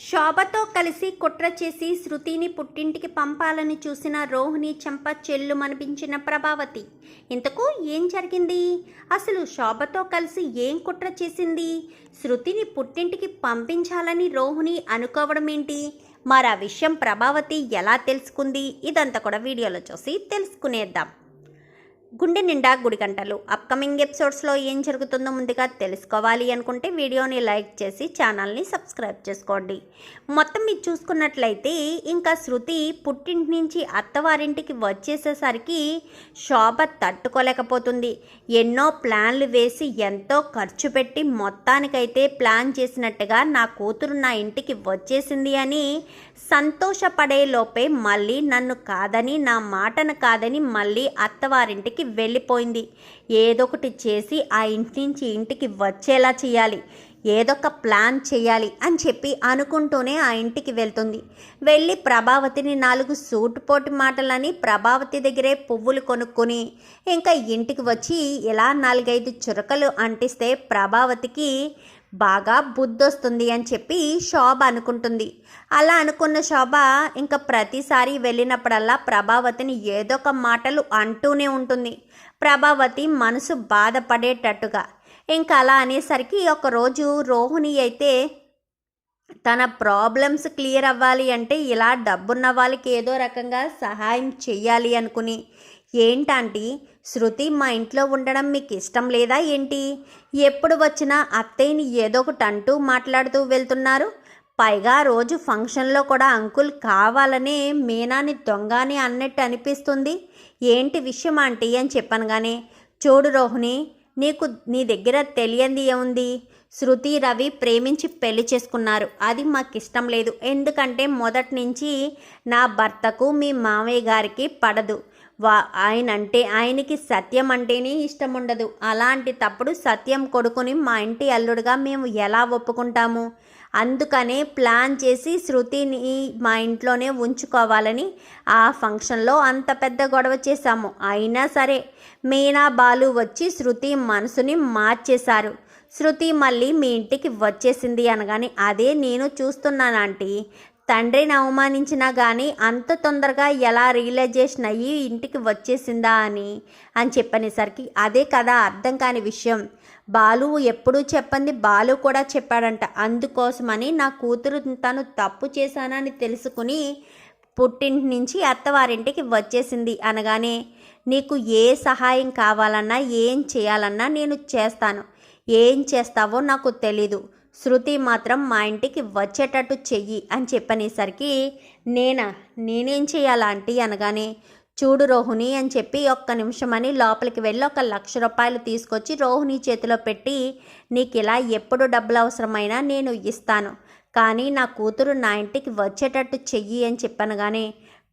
శోభతో కలిసి కుట్ర చేసి శృతిని పుట్టింటికి పంపాలని చూసిన రోహిణి చెంప చెల్లుమనిపించిన ప్రభావతి ఇంతకు ఏం జరిగింది? అసలు శోభతో కలిసి ఏం కుట్ర చేసింది? శృతిని పుట్టింటికి పంపించాలని రోహిణి అనుకోవడం ఏంటి? మరి ఆ విషయం ప్రభావతి ఎలా తెలుసుకుంది? ఇదంతా కూడా వీడియోలో చూసి తెలుసుకునేద్దాం. గుండె నిండా గుడిగంటలు అప్కమింగ్ ఎపిసోడ్స్లో ఏం జరుగుతుందో ముందుగా తెలుసుకోవాలి అనుకుంటే వీడియోని లైక్ చేసి ఛానల్ని సబ్స్క్రైబ్ చేసుకోండి. మొత్తం మీరు చూసుకున్నట్లయితే ఇంకా శృతి పుట్టింటి నుంచి అత్తవారింటికి వచ్చేసేసరికి శోభ తట్టుకోలేకపోతుంది. ఎన్నో ప్లాన్లు వేసి ఎంతో ఖర్చు పెట్టి మొత్తానికైతే ప్లాన్ చేసినట్టుగా నా కూతురు నా ఇంటికి వచ్చేసింది అని సంతోషపడే లోపే మళ్ళీ నన్ను కాదని నా మాటను కాదని మళ్ళీ అత్తవారింటికి వెళ్ళిపోయింది. ఏదొకటి చేసి ఆ ఇంటి నుంచి ఇంటికి వచ్చేలా చేయాలి. ఏదొక ప్లాన్ చేయాలి అని చెప్పి అనుకుంటూనే ఆ ఇంటికి వెళ్తుంది. వెళ్ళి ప్రభావతిని నాలుగు సూటుపోటు మాటలని ప్రభావతి దగ్గరే పువ్వులు కొనుక్కొని ఇంకా ఇంటికి వచ్చి ఇలా నాలుగైదు చురకలు అంటిస్తే ప్రభావతికి బాగా బుద్ధొస్తుంది అని చెప్పి శోభ అనుకుంటుంది. అలా అనుకున్న శోభ ఇంకా ప్రతిసారి వెళ్ళినప్పుడల్లా ప్రభావతిని ఏదో ఒక మాటలు అంటూనే ఉంటుంది. ప్రభావతి మనసు బాధపడేటట్టుగా. ఇంకా అలా అనేసరికి ఒకరోజు రోహిణి అయితే తన ప్రాబ్లమ్స్ క్లియర్ అవ్వాలి అంటే ఇలా డబ్బున్న వాళ్ళకి ఏదో రకంగా సహాయం చెయ్యాలి అనుకుని ఏంటంటే శృతి మా ఇంట్లో ఉండడం మీకు ఇష్టం లేదా ఏంటి? ఎప్పుడు వచ్చినా అత్తయ్యని ఏదో ఒకటి అంటూ మాట్లాడుతూ వెళ్తున్నారు. పైగా రోజు ఫంక్షన్లో కూడా అంకుల్ కావాలనే మీనాని దొంగని అన్నట్టు అనిపిస్తుంది. ఏంటి విషయం ఆంటీ అని చెప్పనగానే చూడు రోహిణి నీకు నీ దగ్గర తెలియంది ఏముంది? శృతి రవి ప్రేమించి పెళ్ళి చేసుకున్నారు. అది మాకు ఇష్టం లేదు. ఎందుకంటే మొదటి నుంచి నా భర్తకు మీ మామయ్య గారికి పడదు. వా ఆయన అంటే ఆయనకి సత్యం అంటేనే ఇష్టం ఉండదు అలాంటి తప్పుడు సత్యం కొడుకుని మా ఇంటి అల్లుడుగా మేము ఎలా ఒప్పుకుంటాము? అందుకనే ప్లాన్ చేసి శృతిని మా ఇంట్లోనే ఉంచుకోవాలని ఆ ఫంక్షన్లో అంత పెద్ద గొడవ చేశాము. అయినా సరే మీనా బాలు వచ్చి శృతి మనసుని మార్చేశారు. శృతి మళ్ళీ మీ ఇంటికి వచ్చేసింది అనగానే అదే నేను చూస్తున్నాను ఆంటీ. తండ్రిని అవమానించినా కానీ అంత తొందరగా ఎలా రియలైజేషన్ అయ్యి ఇంటికి వచ్చేసిందా అని అని చెప్పనేసరికి అదే కదా అర్థం కాని విషయం. బాలు ఎప్పుడూ చెప్పంది బాలు కూడా చెప్పాడంట. అందుకోసమని నా కూతురు తను తప్పు చేశానని తెలుసుకుని పుట్టింటి నుంచి అత్తవారింటికి వచ్చేసింది అనగానే నీకు ఏ సహాయం కావాలన్నా ఏం చేయాలన్నా నేను చేస్తాను. ఏం చేస్తావో నాకు తెలీదు. శృతి మాత్రం మా ఇంటికి వచ్చేటట్టు చెయ్యి అని చెప్పనేసరికి నేనా? నేనేం చేయాలా ఆంటీ అనగానే చూడు రోహిణి అని చెప్పి ఒక్క నిమిషం అని లోపలికి వెళ్ళి ఒక లక్ష రూపాయలు తీసుకొచ్చి రోహిణి చేతిలో పెట్టి నీకు ఇలా ఎప్పుడు డబ్బులు అవసరమైనా నేను ఇస్తాను. కానీ నా కూతురు నా ఇంటికి వచ్చేటట్టు చెయ్యి అని చెప్పనగానే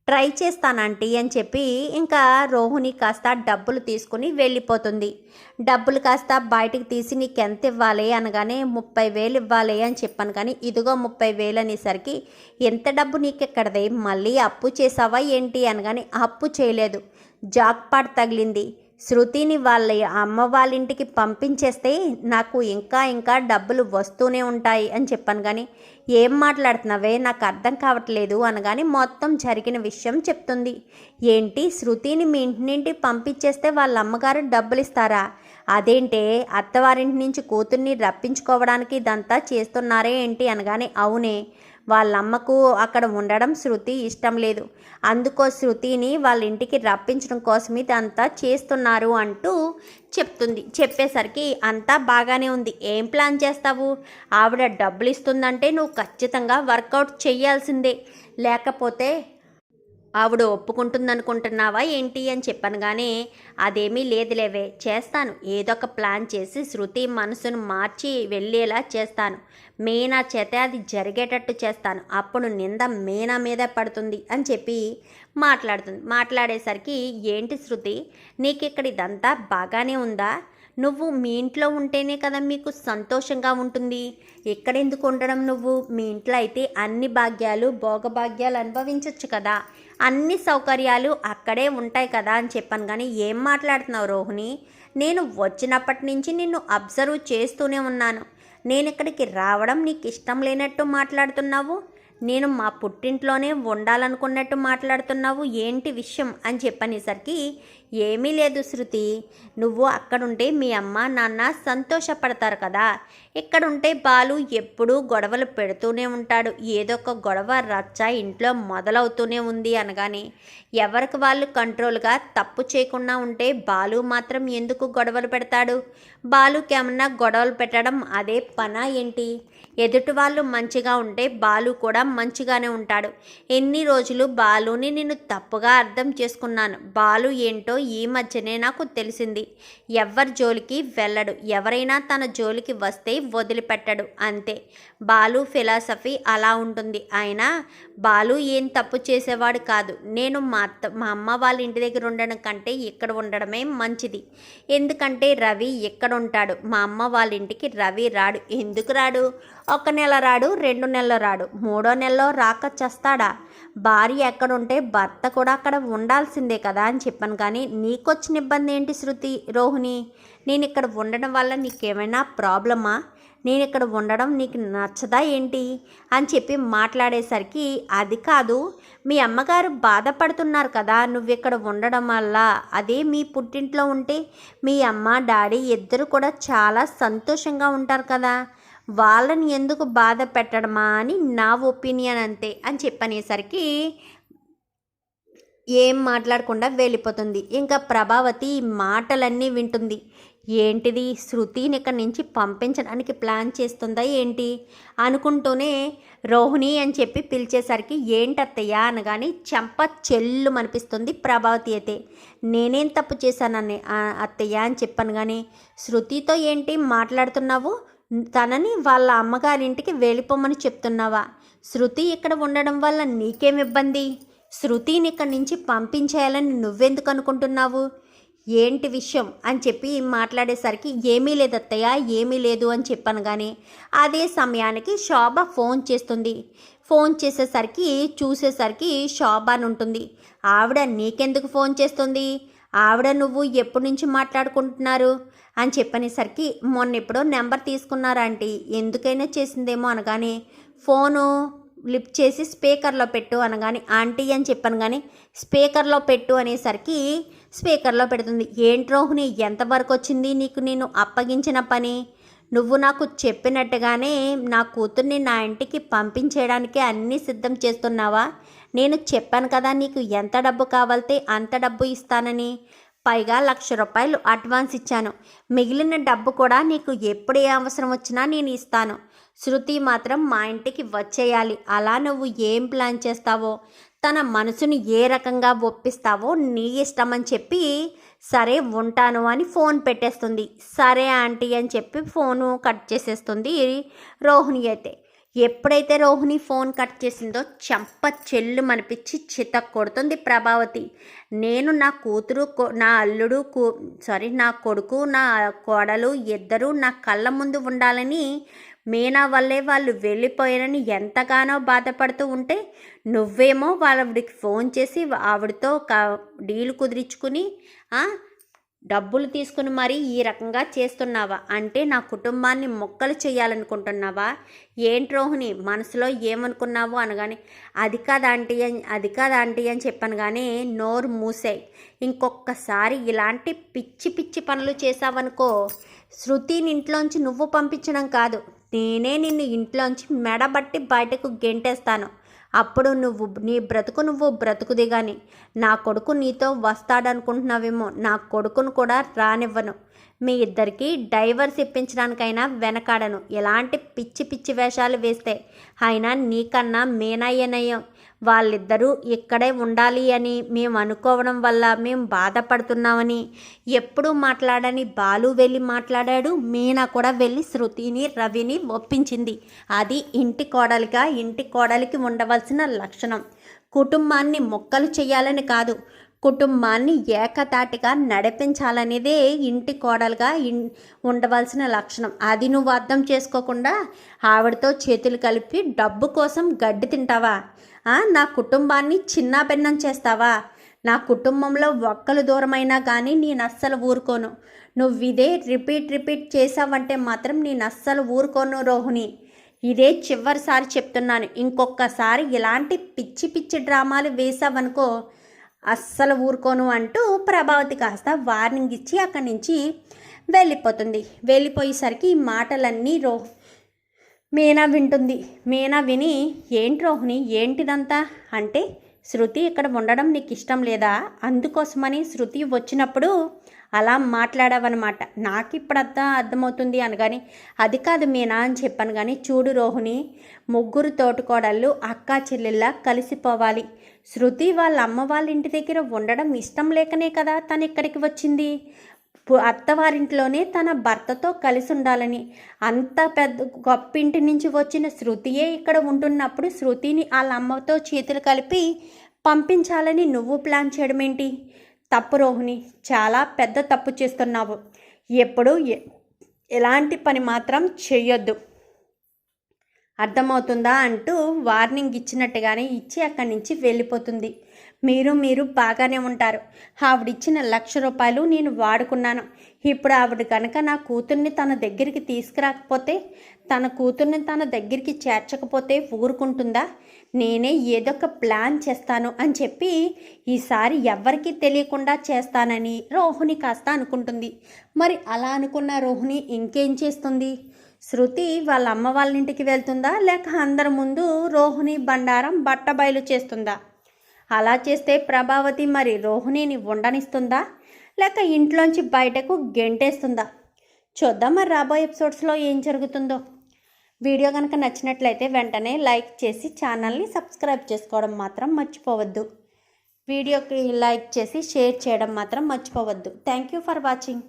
ట్రై చేస్తానంటీ అని చెప్పి ఇంకా రోహిణి కాస్త డబ్బులు తీసుకుని వెళ్ళిపోతుంది. డబ్బులు కాస్త బయటికి తీసి నీకు ఎంత ఇవ్వాలి అనగానే ముప్పై వేలు ఇవ్వాలి అని చెప్పాను కానీ ఇదిగో ముప్పై వేలు అనేసరికి ఎంత డబ్బు నీకు ఎక్కడదే మళ్ళీ అప్పు చేసావా ఏంటి అనగానే అప్పు చేయలేదు. జాక్పాట్ తగిలింది. శృతిని వాళ్ళ అమ్మ వాళ్ళ ఇంటికి పంపించేస్తే నాకు ఇంకా ఇంకా డబ్బులు వస్తూనే ఉంటాయి అని చెప్పాను. కానీ ఏం మాట్లాడుతున్నావే? నాకు అర్థం కావట్లేదు అనగానే మొత్తం జరిగిన విషయం చెప్తుంది. ఏంటి? శృతిని మీ ఇంటి నుండి పంపించేస్తే వాళ్ళ అమ్మగారు డబ్బులు ఇస్తారా? అదేంటే అత్తవారింటి నుంచి కూతుర్ని రప్పించుకోవడానికి ఇదంతా చేస్తున్నారే ఏంటి అనగానే అవునే. వాళ్ళమ్మకు అక్కడ ఉండడం శృతి ఇష్టం లేదు. అందుకో శృతిని వాళ్ళ ఇంటికి రప్పించడం కోసం ఇదంతా చేస్తున్నారు అంటూ చెప్తుంది. చెప్పేసరికి అంతా బాగానే ఉంది. ఏం ప్లాన్ చేస్తావు? ఆవిడ డబ్బులు ఇస్తుందంటే నువ్వు ఖచ్చితంగా వర్కౌట్ చేయాల్సిందే. లేకపోతే ఆవిడ ఒప్పుకుంటుందనుకుంటున్నావా ఏంటి అని చెప్పనగానే అదేమీ లేదులేవే చేస్తాను. ఏదొక ప్లాన్ చేసి శృతి మనసును మార్చి వెళ్ళేలా చేస్తాను. మీనా చేత అది జరిగేటట్టు చేస్తాను. అప్పుడు నింద మీనా మీద పడుతుంది అని చెప్పి మాట్లాడుతుంది. మాట్లాడేసరికి ఏంటి శృతి నీకు ఇక్కడ ఇదంతా బాగానే ఉందా? నువ్వు మీ ఇంట్లో ఉంటేనే కదా మీకు సంతోషంగా ఉంటుంది. ఎక్కడెందుకు ఉండడం నువ్వు? మీ ఇంట్లో అయితే అన్ని భాగ్యాలు భోగభాగ్యాలు అనుభవించవచ్చు కదా. అన్ని సౌకర్యాలు అక్కడే ఉంటాయి కదా అని చెప్పాను. కానీ ఏం మాట్లాడుతున్నావు రోహిణి? నేను వచ్చినప్పటి నుంచి నిన్ను అబ్జర్వ్ చేస్తూనే ఉన్నాను. నేను ఇక్కడికి రావడం నీకు ఇష్టం లేనట్టు మాట్లాడుతున్నావు? నేను మా పుట్టింట్లోనే ఉండాలనుకున్నట్టు మాట్లాడుతున్నావు? ఏంటి విషయం? అని చెప్పనేసరికి ఏమీ లేదు శృతి. నువ్వు అక్కడుంటే మీ అమ్మ నాన్న సంతోషపడతారు కదా. ఇక్కడుంటే బాలు ఎప్పుడూ గొడవలు పెడుతూనే ఉంటాడు. ఏదో ఒక గొడవ రచ్చ ఇంట్లో మొదలవుతూనే ఉంది అనగానే ఎవరికి వాళ్ళు కంట్రోల్గా తప్పు చేయకుండా ఉంటే బాలు మాత్రం ఎందుకు గొడవలు పెడతాడు? బాలుకి ఏమన్నా గొడవలు పెట్టడం అదే పనా ఏంటి? ఎదుటి వాళ్ళు మంచిగా ఉంటే బాలు కూడా మంచిగానే ఉంటాడు. ఎన్ని రోజులు బాలుని నేను తప్పుగా అర్థం చేసుకున్నాను. బాలు ఏంటో ఈ మధ్యనే నాకు తెలిసింది. ఎవరి జోలికి వెళ్ళడు. ఎవరైనా తన జోలికి వస్తే వదిలిపెట్టడు. అంతే. బాలు ఫిలాసఫీ అలా ఉంటుంది. అయినా బాలు ఏం తప్పు చేసేవాడు కాదు. నేను మా అత్త మా అమ్మ వాళ్ళ ఇంటి దగ్గర ఉండడం కంటే ఇక్కడ ఉండడమే మంచిది. ఎందుకంటే రవి ఇక్కడ ఉంటాడు మా అమ్మ వాళ్ళ ఇంటికి రవి రాడు. ఎందుకు రాడు? ఒక నెల రాడు రెండు నెలలు రాడు మూడో నెలలో రాక చేస్తాడా? భార్య ఎక్కడ ఉంటే భర్త కూడా అక్కడ ఉండాల్సిందే కదా అని చెప్పాను. కానీ నీకొచ్చిన ఇబ్బంది ఏంటి శృతి రోహిణి? నేను ఇక్కడ ఉండడం వల్ల నీకేమైనా ప్రాబ్లమా? నేను ఇక్కడ ఉండడం నీకు నచ్చదా ఏంటి? అని చెప్పి మాట్లాడేసరికి అది కాదు మీ అమ్మగారు బాధపడుతున్నారు కదా నువ్వు ఇక్కడ ఉండడం వల్ల. అదే మీ పుట్టింట్లో ఉంటే మీ అమ్మ డాడీ ఇద్దరు కూడా చాలా సంతోషంగా ఉంటారు కదా. వాళ్ళని ఎందుకు బాధ పెట్టడమా అని నా ఒపీనియన్ అంతే అని చెప్పనేసరికి ఏం మాట్లాడకుండా వెళ్ళిపోతుంది. ఇంకా ప్రభావతి మాటలన్నీ వింటుంది. ఏంటిది? శృతిని ఇక్కడి నుంచి పంపించడానికి ప్లాన్ చేస్తుందా ఏంటి? అనుకుంటూనే రోహిణి అని చెప్పి పిలిచేసరికి ఏంటత్తయ్య? అనగాని చెంప చెల్లు అనిపిస్తుంది ప్రభావతి అయితే. నేనేం తప్పు చేశానని అత్తయ్య అని చెప్పాను కానీ శృతితో ఏంటి మాట్లాడుతున్నావు? తనని వాళ్ళ అమ్మగారింటికి వెళ్ళిపోమని చెప్తున్నావా? శృతి ఇక్కడ ఉండడం వల్ల నీకేం ఇబ్బంది? శృతిని ఇక్కడి నుంచి పంపించేయాలని నువ్వెందుకు అనుకుంటున్నావు? ఏంటి విషయం అని చెప్పి మాట్లాడేసరికి ఏమీ లేదు అత్తయ్య ఏమీ లేదు అని చెప్పాను కానీ అదే సమయానికి శోభ ఫోన్ చేస్తుంది. ఫోన్ చేసేసరికి చూసేసరికి శోభ అని ఉంటుంది. ఆవిడ నీకెందుకు ఫోన్ చేస్తుంది? ఆవిడ నువ్వు ఎప్పటి నుంచి మాట్లాడుకుంటున్నారు? అని చెప్పనేసరికి మొన్న ఎప్పుడో నెంబర్ తీసుకున్నారా ఆంటీ? ఎందుకైనా చేసిందేమో అనగానే ఫోను లిఫ్ట్ చేసి స్పీకర్లో పెట్టు అనగానే ఆంటీ అని చెప్పాను కానీ స్పీకర్లో పెట్టు అనేసరికి స్పీకర్లో పెడుతుంది. ఏంటి రోహిణి ఎంతవరకు వచ్చింది నీకు నేను అప్పగించిన పని? నువ్వు నాకు చెప్పినట్టుగానే నా కూతుర్ని నా ఇంటికి పంపించేయడానికి అన్నీ సిద్ధం చేస్తున్నావా? నేను చెప్పాను కదా నీకు ఎంత డబ్బు కావాలితే అంత డబ్బు ఇస్తానని. పైగా లక్ష రూపాయలు అడ్వాన్స్ ఇచ్చాను. మిగిలిన డబ్బు కూడా నీకు ఎప్పుడు ఏ అవసరం వచ్చినా నేను ఇస్తాను. శృతి మాత్రం మా ఇంటికి వచ్చేయాలి. అలా నువ్వు ఏం ప్లాన్ చేస్తావో? తన మనసుని ఏ రకంగా ఒప్పిస్తావో నీ ఇష్టం అని చెప్పి సరే ఉంటాను అని ఫోన్ పెట్టేస్తుంది. సరే ఆంటీ అని చెప్పి ఫోను కట్ చేసేస్తుంది రోహిణి అయితే. ఎప్పుడైతే రోహిణి ఫోన్ కట్ చేసిందో చెంప చెల్లు మనిపించి చిత కొడుతుంది ప్రభావతి. నేను నా కూతురు నా అల్లుడు కూ సారీ నా కొడుకు నా కోడలు ఇద్దరు నా కళ్ళ ముందు ఉండాలని మీనా వల్లే వాళ్ళు వెళ్ళిపోయారని ఎంతగానో బాధపడుతూ ఉంటే నువ్వేమో వాళ్ళకి ఫోన్ చేసి ఆవిడతో క డీల్ కుదిరించుకుని డబ్బులు తీసుకుని మరీ ఈ రకంగా చేస్తున్నావా? అంటే నా కుటుంబాన్ని మొక్కలు చేయాలనుకుంటున్నావా? ఏంటి రోహిణి మనసులో ఏమనుకున్నావు అనగానే అది కాదాంటి అని అది కాదు అని చెప్పాను కానీ నోరు మూసాయి. ఇంకొకసారి ఇలాంటి పిచ్చి పిచ్చి పనులు చేసావనుకో శృతిని ఇంట్లోంచి నువ్వు పంపించడం కాదు. నేనే నిన్ను ఇంట్లోంచి మెడబట్టి బయటకు గెంటేస్తాను. అప్పుడు నువ్వు నీ బ్రతుకు నువ్వు బ్రతుకుది కానీ నా కొడుకు నీతో వస్తాడనుకుంటున్నావేమో నా కొడుకును కూడా రానివ్వను. మీ ఇద్దరికి డైవర్స్ ఇప్పించడానికైనా వెనకాడను. ఎలాంటి పిచ్చి పిచ్చి వేషాలు వేస్తే అయినా నీకన్నా మేనయ్యనయ్యం. వాళ్ళిద్దరూ ఇక్కడే ఉండాలి అని మేము అనుకోవడం వల్ల మేము బాధపడుతున్నామని. ఎప్పుడూ మాట్లాడని బాలు వెళ్ళి మాట్లాడాడు. మీనా కూడా వెళ్ళి శృతిని రవిని ఒప్పించింది. అది ఇంటి కోడలిగా ఇంటి కోడలికి ఉండవలసిన లక్షణం. కుటుంబాన్ని మొక్కలు చేయాలని కాదు. కుటుంబాన్ని ఏకతాటిగా నడిపించాలనేదే ఇంటి కోడలుగా ఇన్ ఉండవలసిన లక్షణం. అది నువ్వు అర్థం చేసుకోకుండా ఆవిడతో చేతులు కలిపి డబ్బు కోసం గడ్డి తింటావా? నా కుటుంబాన్ని చిన్నాభిన్నం చేస్తావా? నా కుటుంబంలో ఒక్కలు దూరమైనా కానీ నేను అస్సలు ఊరుకోను. నువ్వు ఇదే రిపీట్ రిపీట్ చేసావంటే మాత్రం నేను అస్సలు ఊరుకోను రోహిణి. ఇదే చివరిసారి చెప్తున్నాను. ఇంకొకసారి ఇలాంటి పిచ్చి పిచ్చి డ్రామాలు వేసావనుకో అస్సలు ఊరుకోను అంటూ ప్రభావతి కాస్త వార్నింగ్ ఇచ్చి అక్కడి నుంచి వెళ్ళిపోతుంది. వెళ్ళిపోయేసరికి ఈ మాటలన్నీ రో మీనా వింటుంది. మీనా విని ఏంటి రోహిణి? ఏంటిదంతా? అంటే శృతి ఇక్కడ ఉండడం నీకు ఇష్టం లేదా? అందుకోసమని శృతి వచ్చినప్పుడు అలా మాట్లాడావన్నమాట. నాకు ఇప్పుడు అర్థం అర్థమవుతుంది అనగాని అది కాదు మీనా అని చెప్పాను కానీ చూడు రోహిణి ముగ్గురు తోటకోడళ్ళు అక్కా చెల్లెల్లా కలిసిపోవాలి శృతి వాళ్ళ అమ్మ వాళ్ళ ఇంటి దగ్గర ఉండడం ఇష్టం లేకనే కదా తను ఇక్కడికి వచ్చింది. అత్తవారింట్లోనే తన భర్తతో కలిసి ఉండాలని. అంత పెద్ద గొప్ప ఇంటి నుంచి వచ్చిన శృతియే ఇక్కడ ఉంటున్నప్పుడు శృతిని వాళ్ళ అమ్మతో చేతులు కలిపి పంపించాలని నువ్వు ప్లాన్ చేయడం ఏంటి తప్పు రోహిణి చాలా పెద్ద తప్పు చేస్తున్నావు. ఎప్పుడు ఎ- ఎలాంటి పని మాత్రం చేయొద్దు అర్థమవుతుందా అంటూ వార్నింగ్ ఇచ్చినట్టుగానే ఇచ్చి అక్కడి నుంచి వెళ్ళిపోతుంది. మీరు మీరు బాగానే ఉంటారు. ఆవిడిచ్చిన లక్ష రూపాయలు నేను వాడుకున్నాను. ఇప్పుడు ఆవిడ కనుక నా కూతుర్ని తన దగ్గరికి తీసుకురాకపోతే తన కూతుర్ని తన దగ్గరికి చేర్చకపోతే ఊరుకుంటుందా? నేనే ఏదో ఒక ప్లాన్ చేస్తాను అని చెప్పి ఈసారి ఎవ్వరికీ తెలియకుండా చేస్తానని రోహిణి కాస్త అనుకుంటుంది. మరి అలా అనుకున్న రోహిణి ఇంకేం చేస్తుంది? శృతి వాళ్ళ అమ్మ వాళ్ళ ఇంటికి వెళ్తుందా? లేక అందరి ముందు రోహిణి బండారం బట్ట బయలు చేస్తుందా? అలా చేస్తే ప్రభావతి మరి రోహిణిని ఉండనిస్తుందా? లేక ఇంట్లోంచి బయటకు గెంటేస్తుందా? చూద్దాం మరి రాబోయే ఎపిసోడ్స్లో ఏం జరుగుతుందో. వీడియో కనుక నచ్చినట్లయితే వెంటనే లైక్ చేసి ఛానల్ని సబ్స్క్రైబ్ చేసుకోవడం మాత్రం మర్చిపోవద్దు. వీడియోకి లైక్ చేసి షేర్ చేయడం మాత్రం మర్చిపోవద్దు. Thank you for watching.